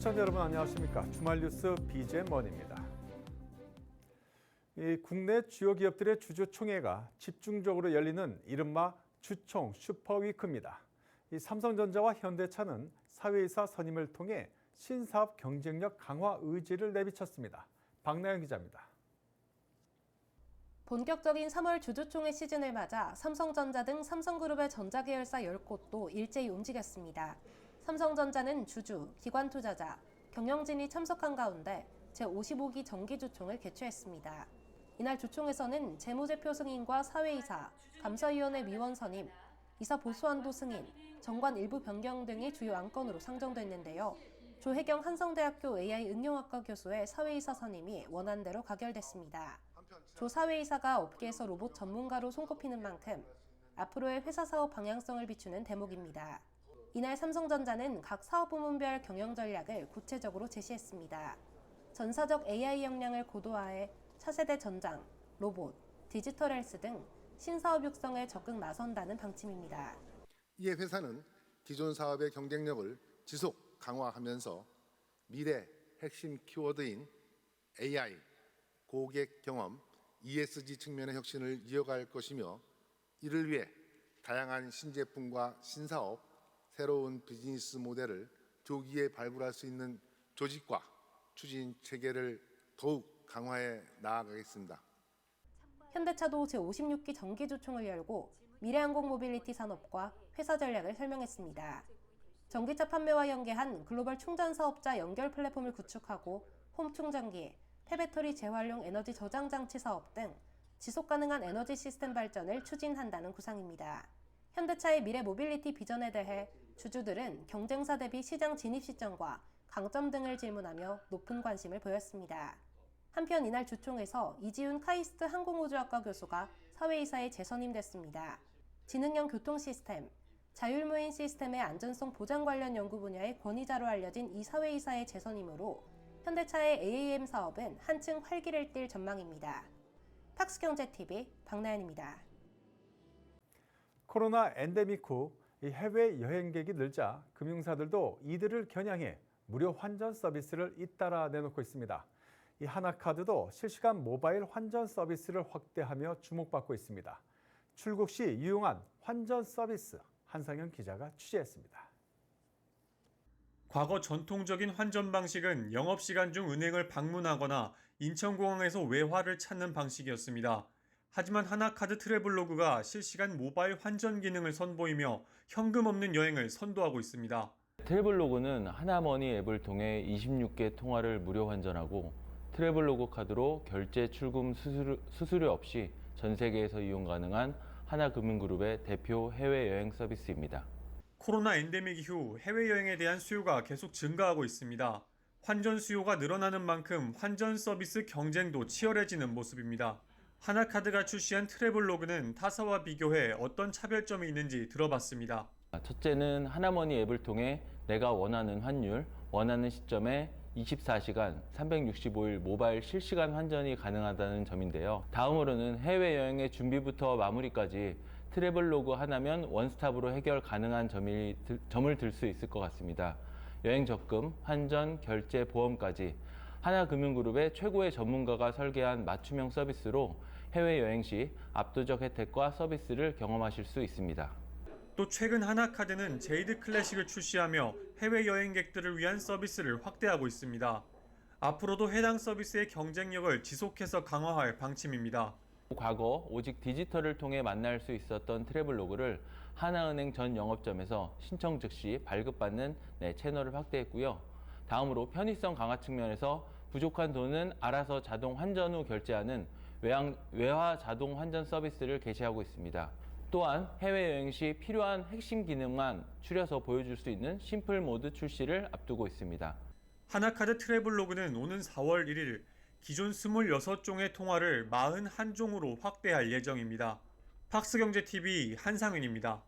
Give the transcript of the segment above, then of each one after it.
시청자 여러분 안녕하십니까? 주말 뉴스 BJ 머니입니다. 이 국내 주요 기업들의 주주 총회가 집중적으로 열리는 이른바 주총 슈퍼위크입니다. 이 삼성전자와 현대차는 사회이사 선임을 통해 신사업 경쟁력 강화 의지를 내비쳤습니다. 박나영 기자입니다. 본격적인 3월 주주총회 시즌을 맞아 삼성전자 등 삼성그룹의 전자계열사 10곳도 일제히 움직였습니다. 삼성전자는 주주, 기관 투자자, 경영진이 참석한 가운데 제55기 정기주총을 개최했습니다. 이날 주총에서는 재무제표 승인과 사회이사, 감사위원회 위원 선임, 이사 보수한도 승인, 정관 일부 변경 등이 주요 안건으로 상정됐는데요. 조혜경 한성대학교 AI 응용학과 교수의 사회이사 선임이 원안대로 가결됐습니다. 조 사회이사가 업계에서 로봇 전문가로 손꼽히는 만큼 앞으로의 회사 사업 방향성을 비추는 대목입니다. 이날 삼성전자는 각 사업 부문별 경영 전략을 구체적으로 제시했습니다. 전사적 AI 역량을 고도화해 차세대 전장, 로봇, 디지털 헬스 등 신사업 육성에 적극 나선다는 방침입니다. 이에 회사는 기존 사업의 경쟁력을 지속 강화하면서 미래 핵심 키워드인 AI, 고객 경험, ESG 측면의 혁신을 이어갈 것이며 이를 위해 다양한 신제품과 신사업, 새로운 비즈니스 모델을 조기에 발굴할 수 있는 조직과 추진 체계를 더욱 강화해 나아가겠습니다. 현대차도 제56기 정기주총을 열고 미래항공 모빌리티 산업과 회사 전략을 설명했습니다. 전기차 판매와 연계한 글로벌 충전 사업자 연결 플랫폼을 구축하고 홈 충전기, 폐배터리 재활용 에너지 저장 장치 사업 등 지속 가능한 에너지 시스템 발전을 추진한다는 구상입니다. 현대차의 미래 모빌리티 비전에 대해 주주들은 경쟁사 대비 시장 진입 시점과 강점 등을 질문하며 높은 관심을 보였습니다. 한편 이날 주총에서 이지훈 카이스트 항공우주학과 교수가 사회이사에 재선임됐습니다. 지능형 교통 시스템, 자율무인 시스템의 안전성 보장 관련 연구 분야의 권위자로 알려진 이 사회이사의 재선임으로 현대차의 AAM 사업은 한층 활기를 띨 전망입니다. 팍스경제TV 박나연입니다. 코로나 엔데믹 후 해외 여행객이 늘자 금융사들도 이들을 겨냥해 무료 환전 서비스를 잇따라 내놓고 있습니다. 이 하나카드도 실시간 모바일 환전 서비스를 확대하며 주목받고 있습니다. 출국 시 유용한 환전 서비스 한상현 기자가 취재했습니다. 과거 전통적인 환전 방식은 영업시간 중 은행을 방문하거나 인천공항에서 외화를 찾는 방식이었습니다. 하지만 하나카드 트래블로그가 실시간 모바일 환전 기능을 선보이며 현금 없는 여행을 선도하고 있습니다. 트래블로그는 하나머니 앱을 통해 26개 통화를 무료 환전하고 트래블로그 카드로 결제 출금 수수료, 수수료 없이 전 세계에서 이용 가능한 하나금융그룹의 대표 해외여행 서비스입니다. 코로나 엔데믹 이후 해외여행에 대한 수요가 계속 증가하고 있습니다. 환전 수요가 늘어나는 만큼 환전 서비스 경쟁도 치열해지는 모습입니다. 하나카드가 출시한 트래블 로그는 타사와 비교해 어떤 차별점이 있는지 들어봤습니다. 첫째는 하나머니 앱을 통해 내가 원하는 환율, 원하는 시점에 24시간 365일 모바일 실시간 환전이 가능하다는 점인데요. 다음으로는 해외여행의 준비부터 마무리까지 트래블로그 하나면 원스톱으로 해결 가능한 점이, 점을 들 수 있을 것 같습니다. 여행 적금, 환전, 결제, 보험까지 하나금융그룹의 최고의 전문가가 설계한 맞춤형 서비스로 해외여행 시 압도적 혜택과 서비스를 경험하실 수 있습니다. 또 최근 하나카드는 제이드 클래식을 출시하며 해외 여행객들을 위한 서비스를 확대하고 있습니다. 앞으로도 해당 서비스의 경쟁력을 지속해서 강화할 방침입니다. 과거 오직 디지털을 통해 만날 수 있었던 트래블로그를 하나은행 전 영업점에서 신청 즉시 발급받는 네, 채널을 확대했고요. 다음으로 편의성 강화 측면에서 부족한 돈은 알아서 자동 환전 후 결제하는 외항, 외화 자동 환전 서비스를 개시하고 있습니다. 또한 해외여행 시 필요한 핵심 기능만 추려서 보여줄 수 있는 심플 모드 출시를 앞두고 있습니다. 하나카드 트래블로그는 오는 4월 1일 기존 26종의 통화를 41종으로 확대할 예정입니다. 팍스경제TV 한상윤입니다.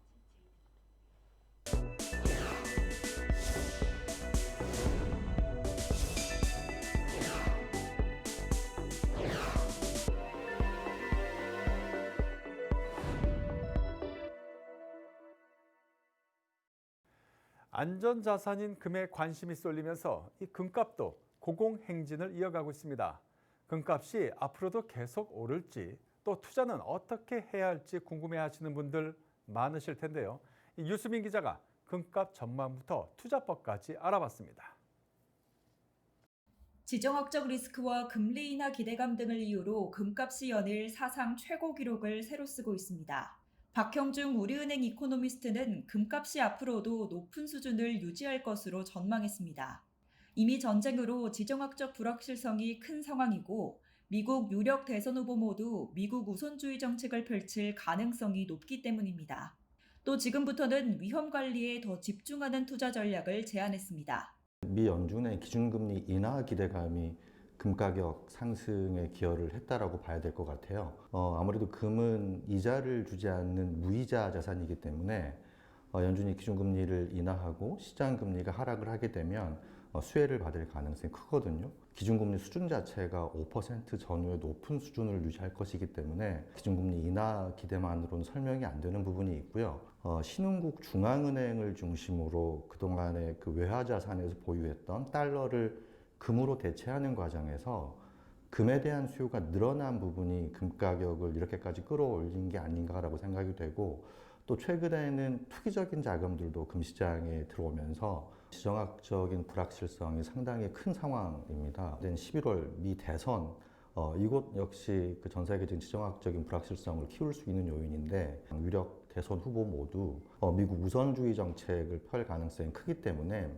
안전자산인 금에 관심이 쏠리면서 이 금값도 고공행진을 이어가고 있습니다. 금값이 앞으로도 계속 오를지 또 투자는 어떻게 해야 할지 궁금해하시는 분들 많으실 텐데요. 이 유수민 기자가 금값 전망부터 투자법까지 알아봤습니다. 지정학적 리스크와 금리 인하 기대감 등을 이유로 금값이 연일 사상 최고 기록을 새로 쓰고 있습니다. 박형중 우리은행 이코노미스트는 금값이 앞으로도 높은 수준을 유지할 것으로 전망했습니다. 이미 전쟁으로 지정학적 불확실성이 큰 상황이고 미국 유력 대선 후보 모두 미국 우선주의 정책을 펼칠 가능성이 높기 때문입니다. 또 지금부터는 위험 관리에 더 집중하는 투자 전략을 제안했습니다. 미 연준의 기준금리 인하 기대감이 금 가격 상승에 기여를 했다라고 봐야 될 것 같아요. 어, 아무래도 금은 이자를 주지 않는 무이자 자산이기 때문에 어, 연준이 기준금리를 인하하고 시장금리가 하락을 하게 되면 어, 수혜를 받을 가능성이 크거든요. 기준금리 수준 자체가 5% 전후의 높은 수준을 유지할 것이기 때문에 기준금리 인하 기대만으로는 설명이 안 되는 부분이 있고요. 어, 신흥국 중앙은행을 중심으로 그동안의 그 외화 자산에서 보유했던 달러를 금으로 대체하는 과정에서 금에 대한 수요가 늘어난 부분이 금 가격을 이렇게까지 끌어올린 게 아닌가라고 생각이 되고 또 최근에는 투기적인 자금들도 금 시장에 들어오면서 지정학적인 불확실성이 상당히 큰 상황입니다. 11월 미 대선 어, 이곳 역시 그 전 세계적인 지정학적인 불확실성을 키울 수 있는 요인인데 유력 대선 후보 모두 어, 미국 우선주의 정책을 펼 가능성이 크기 때문에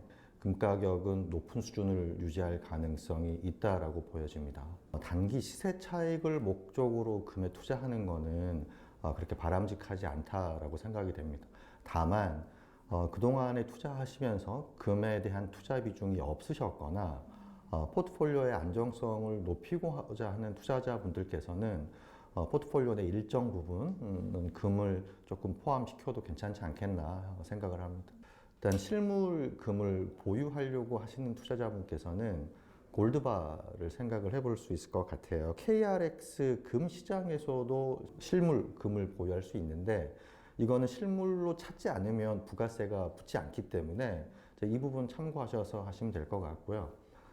금 가격은 높은 수준을 유지할 가능성이 있다라고 보여집니다. 어, 단기 시세 차익을 목적으로 금에 투자하는 것은 어, 그렇게 바람직하지 않다라고 생각이 됩니다. 다만 어, 그동안에 투자하시면서 금에 대한 투자 비중이 없으셨거나 어, 포트폴리오의 안정성을 높이고자 하는 투자자분들께서는 어, 포트폴리오 내 일정 부분은 금을 조금 포함시켜도 괜찮지 않겠나 생각을 합니다. 일단 실물 금을 보유하려고 하시는 투자자분께서는 골드바를 생각을 해볼 수 있을 것 같아요. KRX 금 시장에서도 실물 금을 보유할 수 있는데 이거는 실물로 찾지 않으면 부가세가 붙지 않기 때문에 이 부분 참고하셔서 하시면 될 것 같고요.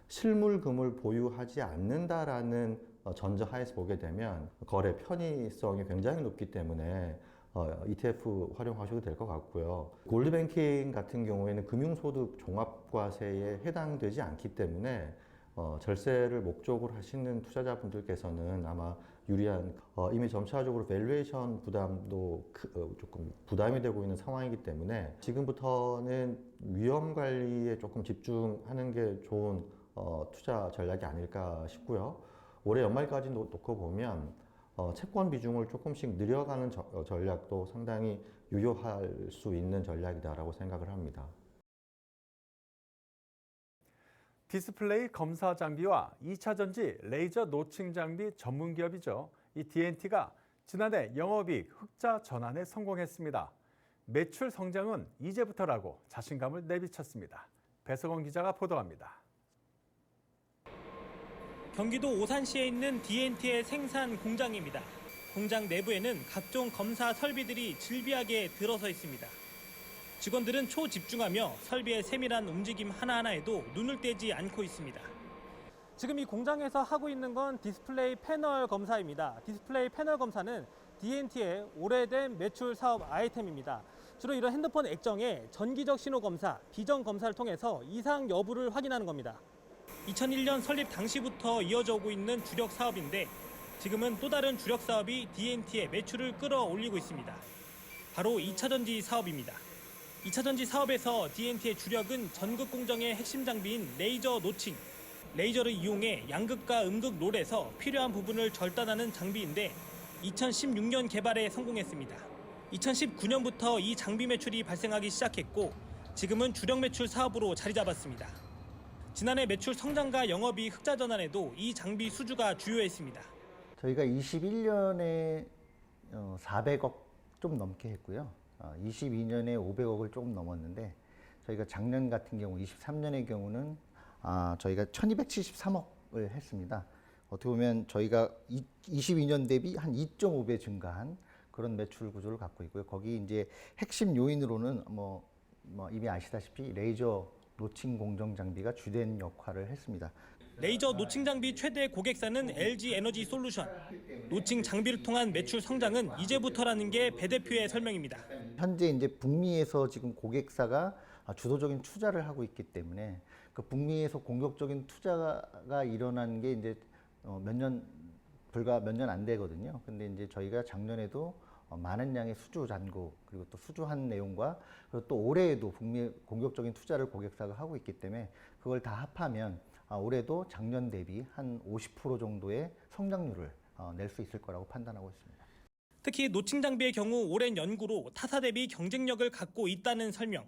실물 금을 보유하지 않는다라는 어, 전제하에서 보게 되면 거래 편의성이 굉장히 높기 때문에 어, ETF 활용하셔도 될 것 같고요. 골드뱅킹 같은 경우에는 금융소득 종합과세에 해당되지 않기 때문에 어, 절세를 목적으로 하시는 투자자분들께서는 아마 유리한 어, 이미 점차적으로 밸류에이션 부담도 크, 어, 조금 부담이 되고 있는 상황이기 때문에 지금부터는 위험 관리에 조금 집중하는 게 좋은 어, 투자 전략이 아닐까 싶고요. 올해 연말까지 놓- 놓고 보면 어, 채권 비중을 조금씩 늘려가는 저- 어, 전략도 상당히 유효할 수 있는 전략이다라고 생각을 합니다. 디스플레이 검사 장비와 2차 전지 레이저 노칭 장비 전문 기업이죠. 이 DNT가 지난해 영업이익 흑자 전환에 성공했습니다. 매출 성장은 이제부터라고 자신감을 내비쳤습니다. 배석원 기자가 보도합니다. 경기도 오산시에 있는 DNT의 생산 공장입니다. 공장 내부에는 각종 검사 설비들이 질비하게 들어서 있습니다. 직원들은 초집중하며 설비의 세밀한 움직임 하나하나에도 눈을 떼지 않고 있습니다. 지금 이 공장에서 하고 있는 건 디스플레이 패널 검사입니다. 디스플레이 패널 검사는 DNT의 오래된 매출 사업 아이템입니다. 주로 이런 핸드폰 액정의 전기적 신호 검사, 비전 검사를 통해서 이상 여부를 확인하는 겁니다. 2001년 설립 당시부터 이어져 오고 있는 주력 사업인데 지금은 또 다른 주력 사업이 DNT의 매출을 끌어올리고 있습니다. 바로 2차 전지 사업입니다. 2차 전지 사업에서 DNT의 주력은 전극 공정의 핵심 장비인 레이저 노칭. 레이저를 이용해 양극과 음극 롤에서 필요한 부분을 절단하는 장비인데 2016년 개발에 성공했습니다. 2019년부터 이 장비 매출이 발생하기 시작했고 지금은 주력 매출 사업으로 자리 잡았습니다. 지난해 매출 성장과 영업이 흑자 전환에도 이 장비 수주가 주요했습니다. 저희가 21년에 400억 좀 넘게 했고요. 22년에 500억을 조금 넘었는데 저희가 작년 같은 경우 23년의 경우는 아, 저희가 1273억을 했습니다. 어떻게 보면 저희가 22년 대비 한 2.5배 증가한 그런 매출 구조를 갖고 있고요. 거기 이제 핵심 요인으로는 뭐 뭐 이미 아시다시피 레이저 노칭 공정 장비가 주된 역할을 했습니다. 레이저 노칭 장비 최대 고객사는 LG 에너지 솔루션. 노칭 장비를 통한 매출 성장은 이제부터라는 게 배 대표의 설명입니다. 현재 이제 북미에서 지금 고객사가 주도적인 투자를 하고 있기 때문에 그 북미에서 공격적인 투자가 일어난 게 이제 어, 몇년 불과 몇 년 안 되거든요. 근데 이제 저희가 작년에도 어, 많은 양의 수주 잔고 그리고 또 수주한 내용과 그리고 또 올해에도 북미 공격적인 투자를 고객사가 하고 있기 때문에 그걸 다 합하면 아, 올해도 작년 대비 한 50% 정도의 성장률을 어, 낼수 있을 거라고 판단하고 있습니다. 특히 노칭 장비의 경우 오랜 연구로 타사 대비 경쟁력을 갖고 있다는 설명.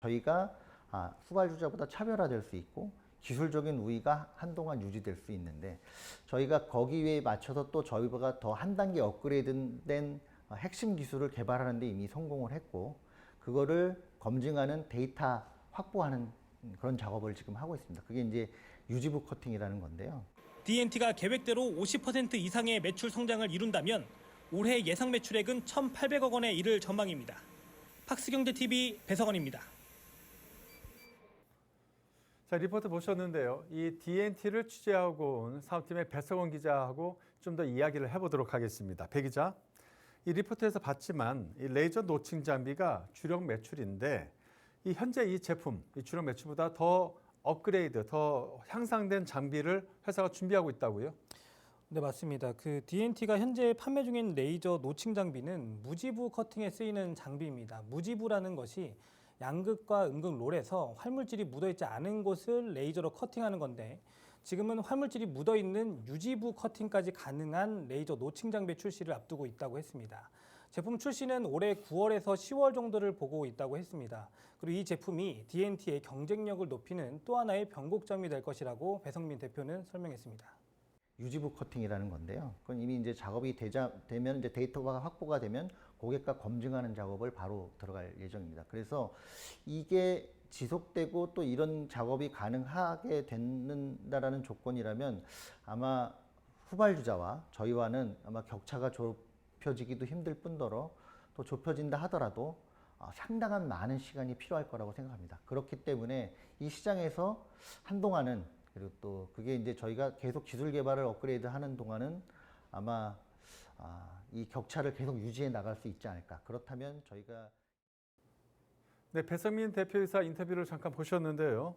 저희가 아, 후발주자보다 차별화될 수 있고 기술적인 우위가 한동안 유지될 수 있는데 저희가 거기에 맞춰서 또 저희가 더 한 단계 업그레이드된 어, 핵심 기술을 개발하는 데 이미 성공을 했고 그거를 검증하는 데이터 확보하는 그런 작업을 지금 하고 있습니다. 그게 이제 유지부 커팅이라는 건데요. DNT가 계획대로 50% 이상의 매출 성장을 이룬다면 올해 예상 매출액은 1,800억 원에 이를 전망입니다. 팍스경제TV 배성원입니다. 자, 리포트 보셨는데요. 이 DNT를 취재하고 온 사업팀의 배석원 기자하고 좀 더 이야기를 해보도록 하겠습니다. 배 기자, 이 리포트에서 봤지만 이 레이저 노칭 장비가 주력 매출인데 이 현재 이 제품, 이 주력 매출보다 더 업그레이드, 더 향상된 장비를 회사가 준비하고 있다고요? 네, 맞습니다. 그 DNT가 현재 판매 중인 레이저 노칭 장비는 무지부 커팅에 쓰이는 장비입니다. 무지부라는 것이 양극과 음극 롤에서 활물질이 묻어있지 않은 곳을 레이저로 커팅하는 건데 지금은 활물질이 묻어있는 유지부 커팅까지 가능한 레이저 노칭 장비 출시를 앞두고 있다고 했습니다. 제품 출시는 올해 9월에서 10월 정도를 보고 있다고 했습니다. 그리고 이 제품이 DNT의 경쟁력을 높이는 또 하나의 변곡점이 될 것이라고 배성민 대표는 설명했습니다. 유지부 커팅이라는 건데요. 그건 이미 이제 작업이 되자 되면 이제 데이터가 확보가 되면 고객과 검증하는 작업을 바로 들어갈 예정입니다. 그래서 이게 지속되고 또 이런 작업이 가능하게 된다라는 조건이라면 아마 후발주자와 저희와는 아마 격차가 좁혀지기도 힘들 뿐더러 또 좁혀진다 하더라도 어, 상당한 많은 시간이 필요할 거라고 생각합니다. 그렇기 때문에 이 시장에서 한동안은 그리고 또 그게 이제 저희가 계속 기술 개발을 업그레이드 하는 동안은 아마 아, 이 격차를 계속 유지해 나갈 수 있지 않을까. 그렇다면 저희가 네, 배성민 대표이사 인터뷰를 잠깐 보셨는데요.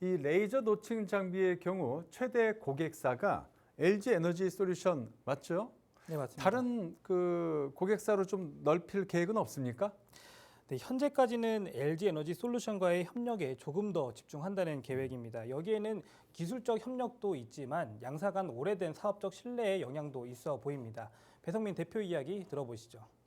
이 레이저 노칭 장비의 경우 최대 고객사가 LG 에너지 솔루션 맞죠? 네, 맞습니다. 다른 그 고객사로 좀 넓힐 계획은 없습니까? 네, 현재까지는 LG 에너지 솔루션과의 협력에 조금 더 집중한다는 계획입니다. 여기에는 기술적 협력도 있지만 양사 간 오래된 사업적 신뢰의 영향도 있어 보입니다. 배성민 대표 이야기 들어보시죠.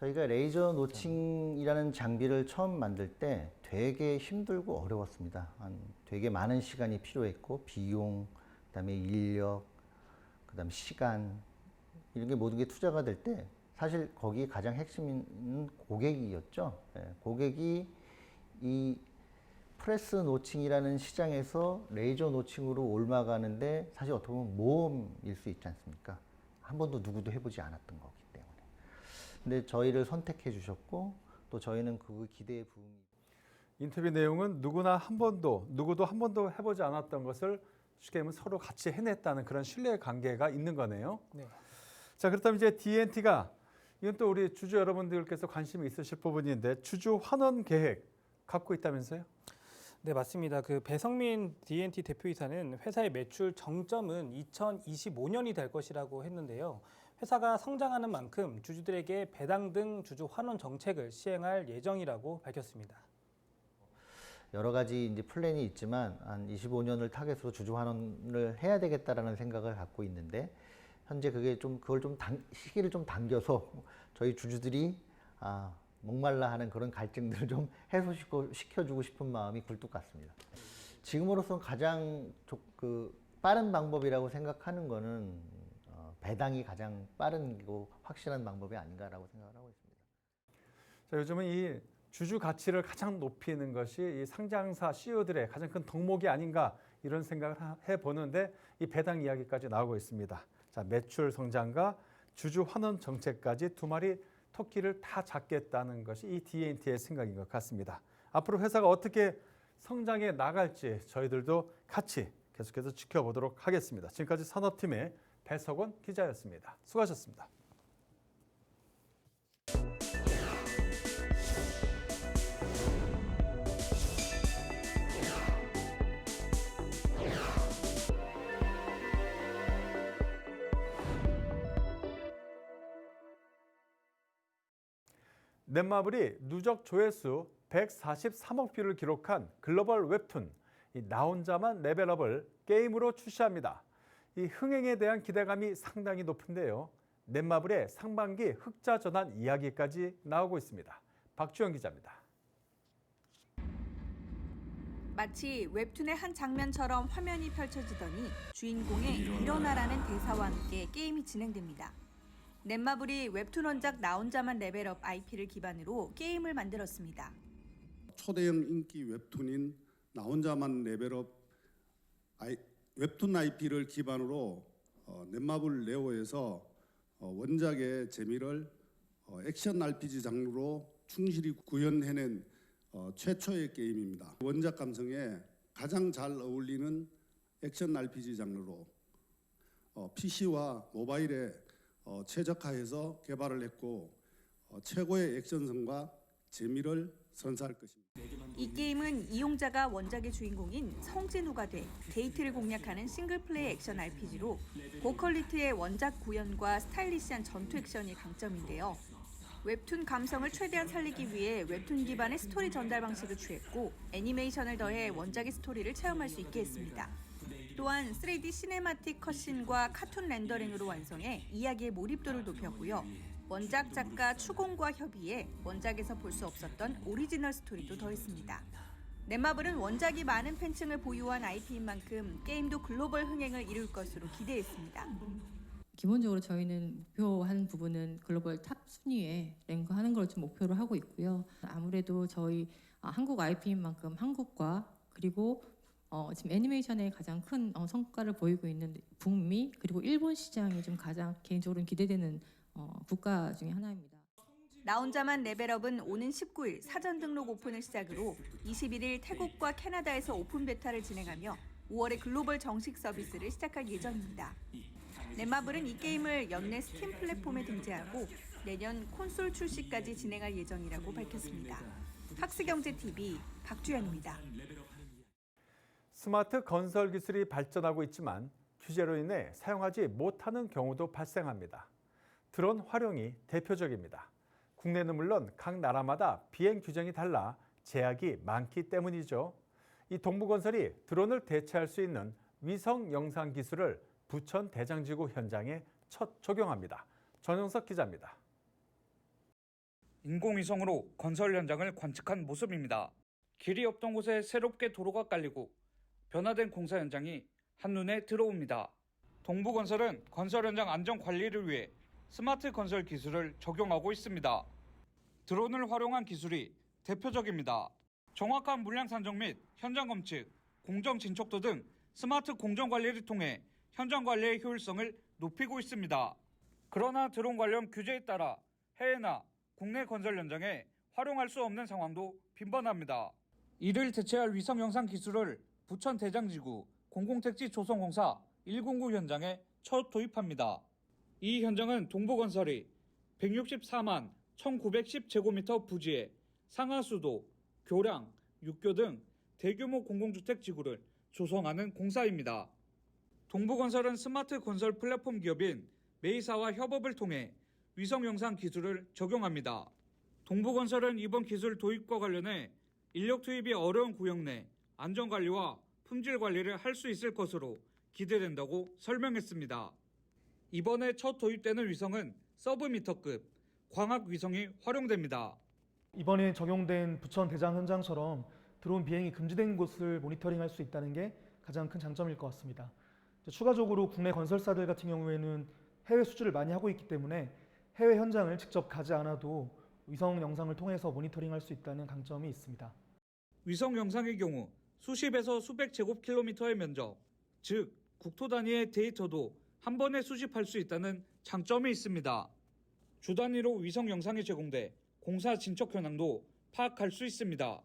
저희가 레이저 노칭이라는 장비를 처음 만들 때 되게 힘들고 어려웠습니다. 한 되게 많은 시간이 필요했고 비용, 그다음에 인력, 그다음 시간 이런 게 모든 게 투자가 될 때 사실 거기 가장 핵심은 고객이었죠. 예, 고객이 이 프레스 노칭이라는 시장에서 레이저 노칭으로 옮아가는데 사실 어떻게 보면 모험일 수 있지 않습니까? 한 번도 누구도 해보지 않았던 거기 때문에. 근데 저희를 선택해 주셨고 또 저희는 그 기대에 부응이 인터뷰 내용은 누구나 한 번도 누구도 한 번도 해보지 않았던 것을 쉽게 말하면 서로 같이 해냈다는 그런 신뢰 관계가 있는 거네요. 네. 자 그렇다면 이제 DNT가 이건 또 우리 주주 여러분들께서 관심이 있으실 부분인데 주주 환원 계획 갖고 있다면서요? 네, 맞습니다. 그 배성민 DNT 대표이사는 회사의 매출 정점은 2025년이 될 것이라고 했는데요. 회사가 성장하는 만큼 주주들에게 배당 등 주주 환원 정책을 시행할 예정이라고 밝혔습니다. 여러 가지 이제 플랜이 있지만 한 25년을 타겟으로 주주 환원을 해야 되겠다라는 생각을 갖고 있는데 현재 그게 좀 그걸 좀 당, 시기를 좀 당겨서 저희 주주들이 아, 목말라 하는 그런 갈증들을 좀 해소시켜 시켜주고 싶은 마음이 굴뚝 같습니다. 지금으로선 가장 조, 그 빠른 방법이라고 생각하는 거는 어, 배당이 가장 빠른고 확실한 방법이 아닌가라고 생각을 하고 있습니다. 자 요즘은 이 주주 가치를 가장 높이는 것이 이 상장사 CEO들의 가장 큰 덕목이 아닌가 이런 생각을 하- 해보는데 이 배당 이야기까지 나오고 있습니다. 자 매출 성장과 주주 환원 정책까지 두 마리 토끼를 다 잡겠다는 것이 이 D&T의 생각인 것 같습니다. 앞으로 회사가 어떻게 성장해 나갈지 저희들도 같이 계속해서 지켜보도록 하겠습니다. 지금까지 산업팀의 배석원 기자였습니다. 수고하셨습니다. 넷마블이 누적 조회수 143억 뷰를 기록한 글로벌 웹툰 이나 혼자만 레벨업을 게임으로 출시합니다. 이 흥행에 대한 기대감이 상당히 높은데요. 넷마블의 상반기 흑자 전환 이야기까지 나오고 있습니다. 박주영 기자입니다. 마치 웹툰의 한 장면처럼 화면이 펼쳐지더니 주인공의 일어나라는 대사와 함께 게임이 진행됩니다. 넷마블이 웹툰 원작 나 혼자만 레벨업 IP를 기반으로 게임을 만들었습니다. 초대형 인기 웹툰인 나 혼자만 레벨업 아이, 웹툰 IP를 기반으로 어, 넷마블 네오에서 어, 원작의 재미를 어, 액션 RPG 장르로 충실히 구현해낸 어, 최초의 게임입니다. 원작 감성에 가장 잘 어울리는 액션 RPG 장르로 어, PC와 모바일에 어, 최적화해서 개발을 했고 어, 최고의 액션성과 재미를 선사할 것입니다. 이 게임은 이용자가 원작의 주인공인 성진우가 돼 데이트를 공략하는 싱글플레이 액션 RPG로 고퀄리티의 원작 구현과 스타일리시한 전투 액션이 강점인데요. 웹툰 감성을 최대한 살리기 위해 웹툰 기반의 스토리 전달 방식을 취했고 애니메이션을 더해 원작의 스토리를 체험할 수 있게 했습니다. 또한 3D 시네마틱 컷신과 카툰 렌더링으로 완성해 이야기의 몰입도를 높였고요. 원작 작가 추공과 협의해 원작에서 볼 수 없었던 오리지널 스토리도 더했습니다. 넷마블은 원작이 많은 팬층을 보유한 IP인 만큼 게임도 글로벌 흥행을 이룰 것으로 기대했습니다. 기본적으로 저희는 목표한 부분은 글로벌 탑 순위에 랭크하는 걸 좀 목표로 하고 있고요. 아무래도 저희 아, 한국 IP인 만큼 한국과 그리고 어, 지금 애니메이션에 가장 큰 어, 성과를 보이고 있는 북미 그리고 일본 시장이 좀 가장 개인적으로 기대되는 어, 국가 중에 하나입니다. 나 혼자만 레벨업은 오는 19일 사전 등록 오픈을 시작으로 21일 태국과 캐나다에서 오픈 베타를 진행하며 5월에 글로벌 정식 서비스를 시작할 예정입니다. 넷마블은 이 게임을 연내 스팀 플랫폼에 등재하고 내년 콘솔 출시까지 진행할 예정이라고 밝혔습니다. 학스경제TV 박주연입니다. 스마트 건설 기술이 발전하고 있지만 규제로 인해 사용하지 못하는 경우도 발생합니다. 드론 활용이 대표적입니다. 국내는 물론 각 나라마다 비행 규정이 달라 제약이 많기 때문이죠. 이 동부건설이 드론을 대체할 수 있는 위성 영상 기술을 부천 대장지구 현장에 첫 적용합니다. 전영석 기자입니다. 인공위성으로 건설 현장을 관측한 모습입니다. 길이 없던 곳에 새롭게 도로가 깔리고 변화된 공사 현장이 한눈에 들어옵니다. 동부건설은 건설 현장 안전 관리를 위해 스마트 건설 기술을 적용하고 있습니다. 드론을 활용한 기술이 대표적입니다. 정확한 물량 산정 및 현장 검측, 공정 진척도 등 스마트 공정 관리를 통해 현장 관리의 효율성을 높이고 있습니다. 그러나 드론 관련 규제에 따라 해외나 국내 건설 현장에 활용할 수 없는 상황도 빈번합니다. 이를 대체할 위성 영상 기술을 부천 대장지구 공공택지 조성공사 109 현장에 첫 도입합니다. 이 현장은 동부건설이 164만 1910제곱미터 부지에 상하수도, 교량, 육교 등 대규모 공공주택 지구를 조성하는 공사입니다. 동부건설은 스마트 건설 플랫폼 기업인 메이사와 협업을 통해 위성 영상 기술을 적용합니다. 동부건설은 이번 기술 도입과 관련해 인력 투입이 어려운 구역 내 안전 관리와 품질 관리를 할 수 있을 것으로 기대된다고 설명했습니다. 이번에 첫 도입되는 위성은 서브미터급 광학 위성이 활용됩니다. 이번에 적용된 부천 대장 현장처럼 드론 비행이 금지된 곳을 모니터링할 수 있다는 게 가장 큰 장점일 것 같습니다. 추가적으로 국내 건설사들 같은 경우에는 해외 수주를 많이 하고 있기 때문에 해외 현장을 직접 가지 않아도 위성 영상을 통해서 모니터링할 수 있다는 강점이 있습니다. 위성 영상의 경우 수십에서 수백 제곱킬로미터의 면적, 즉 국토 단위의 데이터도 한 번에 수집할 수 있다는 장점이 있습니다. 주 단위로 위성 영상이 제공돼 공사 진척 현황도 파악할 수 있습니다.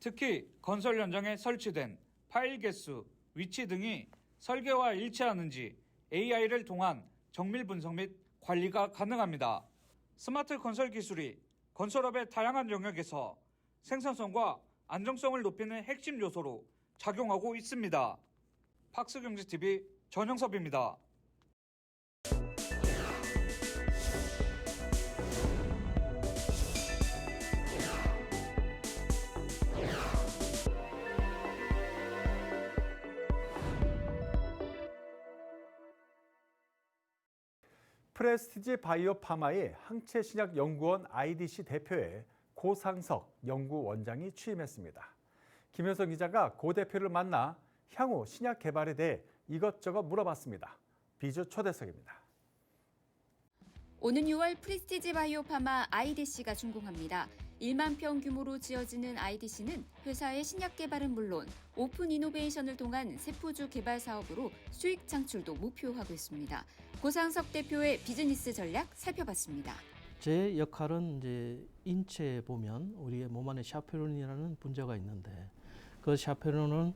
특히 건설 현장에 설치된 파일 개수, 위치 등이 설계와 일치하는지 AI를 통한 정밀 분석 및 관리가 가능합니다. 스마트 건설 기술이 건설업의 다양한 영역에서 생산성과 안정성을 높이는 핵심 요소로 작용하고 있습니다. 팍스경제TV 전영섭입니다. 프레스티지 바이오 파마의 항체 신약 연구원 IDC 대표에 고상석 연구원장이 취임했습니다. 김효성 기자가 고 대표를 만나 향후 신약 개발에 대해 이것저것 물어봤습니다. 비주 초대석입니다. 오는 6월 프리스티지 바이오파마 IDC가 준공합니다. 1만 평 규모로 지어지는 IDC는 회사의 신약 개발은 물론 오픈 이노베이션을 통한 세포주 개발 사업으로 수익 창출도 목표하고 있습니다. 고상석 대표의 비즈니스 전략 살펴봤습니다. 제 역할은 이제 인체에 보면 우리의 몸 안에 샤페론이라는 분자가 있는데 그 샤페론은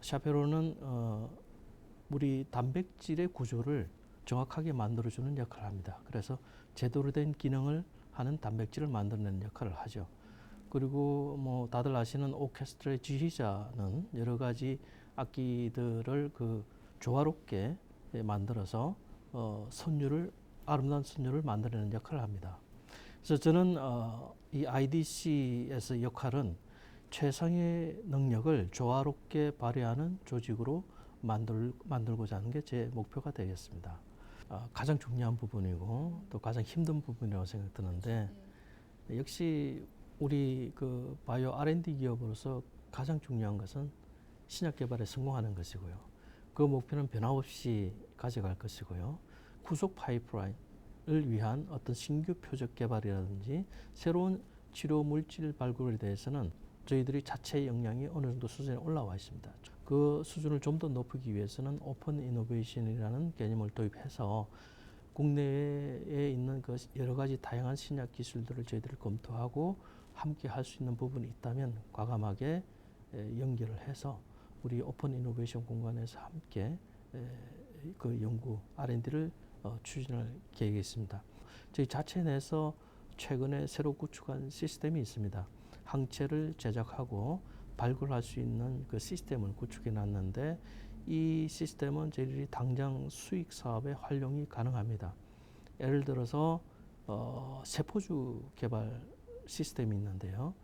샤페론은 어 우리 단백질의 구조를 정확하게 만들어주는 역할을 합니다. 그래서 제대로 된 기능을 하는 단백질을 만들어내는 역할을 하죠. 그리고 뭐 다들 아시는 오케스트라의 지휘자는 여러 가지 악기들을 그 조화롭게 만들어서 어, 선율을 아름다운 선율을 만들어내는 역할을 합니다. 그래서 저는 어, 이 IDC에서 역할은 최상의 능력을 조화롭게 발휘하는 조직으로 만들, 만들고자 하는 게 제 목표가 되겠습니다. 어, 가장 중요한 부분이고 또 가장 힘든 부분이라고 생각드는데 역시 우리 그 바이오 R&D 기업으로서 가장 중요한 것은 신약 개발에 성공하는 것이고요. 그 목표는 변함없이 가져갈 것이고요. 구속 파이프라인을 위한 어떤 신규 표적 개발이라든지 새로운 치료 물질 발굴에 대해서는 저희들이 자체 역량이 어느 정도 수준에 올라와 있습니다. 그 수준을 좀 더 높이기 위해서는 오픈 이노베이션이라는 개념을 도입해서 국내에 있는 그 여러 가지 다양한 신약 기술들을 저희들이 검토하고 함께 할 수 있는 부분이 있다면 과감하게 연결을 해서 우리 오픈 이노베이션 공간에서 함께 그 연구 R&D를 어, 추진할 계획이 있습니다. 저희 자체 내에서 최근에 새로 구축한 시스템이 있습니다. 항체를 제작하고 발굴할 수 있는 그 시스템을 구축해 놨는데 이 시스템은 저희들이 당장 수익 사업에 활용이 가능합니다. 예를 들어서 어, 세포주 개발 시스템이 있는데요.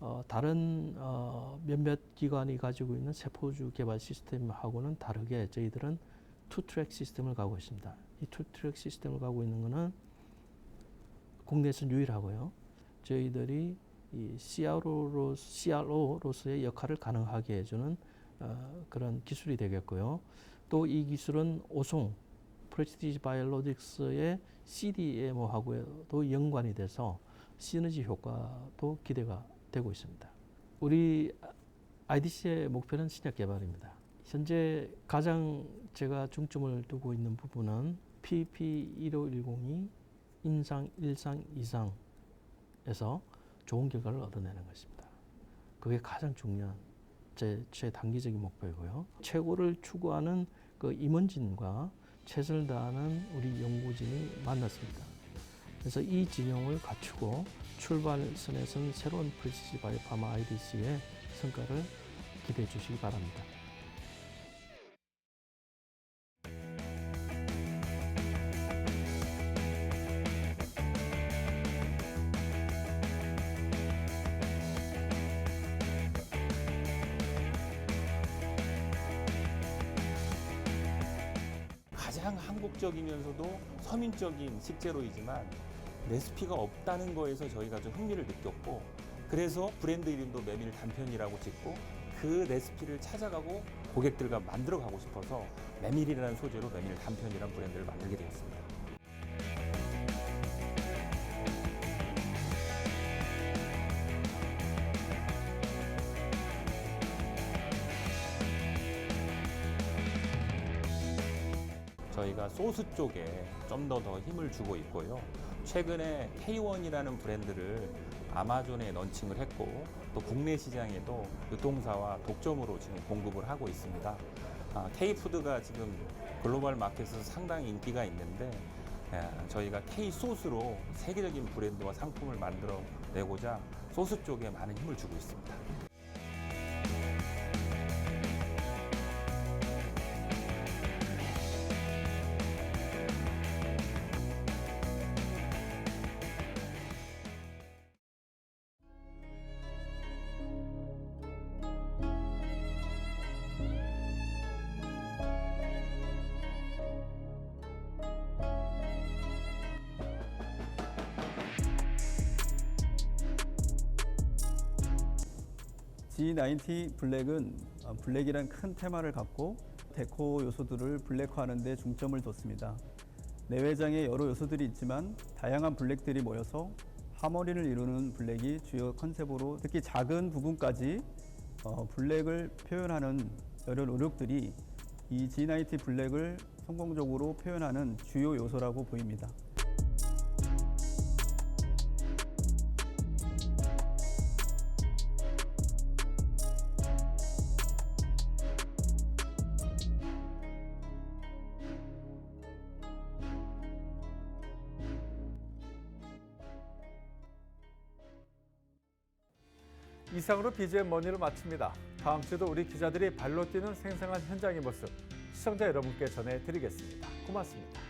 어, 다른 어, 몇몇 기관이 가지고 있는 세포주 개발 시스템하고는 다르게 저희들은 투트랙 시스템을 가고 있습니다. 이 투트랙 시스템을 가고 있는 것은 국내에서 유일하고요. 저희들이 이 CRO로, CRO로서의 역할을 가능하게 해주는 어, 그런 기술이 되겠고요. 또 이 기술은 오송, 프레스티지 바이올로직스의 CDMO하고도 연관이 돼서 시너지 효과도 기대가 되고 있습니다. 우리 IDC의 목표는 신약 개발입니다. 현재 가장 제가 중점을 두고 있는 부분은 PP1510이 인상 1상 이상에서 좋은 결과를 얻어내는 것입니다. 그게 가장 중요한 제, 제 단기적인 목표이고요. 최고를 추구하는 그 임원진과 최선을 다하는 우리 연구진이 만났습니다. 그래서 이 진영을 갖추고 출발선에선 새로운 프리시지 바이오파마 IDC의 성과를 기대해 주시기 바랍니다. 한국적이면서도 서민적인 식재료이지만 레시피가 없다는 거에서 저희가 좀 흥미를 느꼈고 그래서 브랜드 이름도 메밀 단편이라고 짓고 그 레시피를 찾아가고 고객들과 만들어 가고 싶어서 메밀이라는 소재로 메밀 단편이라는 브랜드를 만들게 되었습니다. 저희가 소스 쪽에 좀 더 더 힘을 주고 있고요. 최근에 K1이라는 브랜드를 아마존에 런칭을 했고 또 국내 시장에도 유통사와 독점으로 지금 공급을 하고 있습니다. 아, K푸드가 지금 글로벌 마켓에서 상당히 인기가 있는데 예, 저희가 K소스로 세계적인 브랜드와 상품을 만들어 내고자 소스 쪽에 많은 힘을 주고 있습니다. G90 블랙은 어, 블랙이란 큰 테마를 갖고 데코 요소들을 블랙화하는 데 중점을 뒀습니다. 내외장에 여러 요소들이 있지만 다양한 블랙들이 모여서 하모니를 이루는 블랙이 주요 컨셉으로 특히 작은 부분까지 어, 블랙을 표현하는 여러 노력들이 이 G90 블랙을 성공적으로 표현하는 주요 요소라고 보입니다. 이상으로 BGM 머니를 마칩니다. 다음 주도 우리 기자들이 발로 뛰는 생생한 현장의 모습 시청자 여러분께 전해드리겠습니다. 고맙습니다.